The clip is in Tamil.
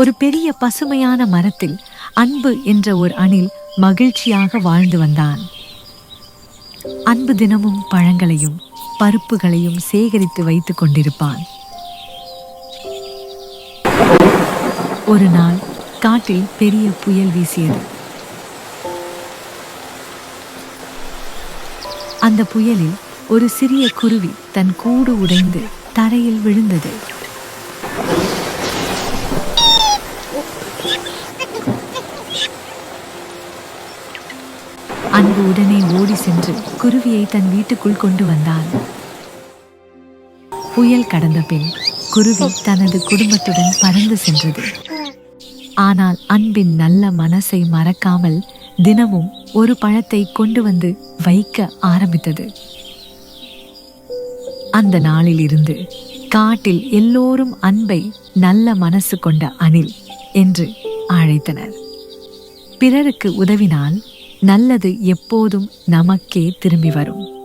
ஒரு பெரிய பசுமையான மரத்தில் அன்பு என்ற ஒரு அணில் மகிழ்ச்சியாக வாழ்ந்து வந்தான். அன்பு தினமும் பழங்களையும் பருப்புகளையும் சேகரித்து வைத்துக் கொண்டிருப்பான். ஒரு நாள் காட்டில் பெரிய புயல் வீசியது. அந்த புயலில் ஒரு சிறிய குருவி தன் கூடு உடைந்து தரையில் விழுந்தது. அன்பு உடனே ஓடி சென்று குருவியை தன் வீட்டுக்குள் கொண்டு வந்தான். புயல் கடந்த பின் குருவி தனது குடும்பத்துடன் பறந்து சென்றது. ஆனால் அன்பின் நல்ல மனசை மறக்காமல் தினமும் ஒரு பழத்தை கொண்டு வந்து வைக்க ஆரம்பித்தது. அந்த நாளில் இருந்து காட்டில் எல்லோரும் அன்பை நல்ல மனசு கொண்ட அணில் என்று அழைத்தனர். பிறருக்கு உதவினால் நல்லது எப்போதும் நமக்கே திரும்பி வரும்.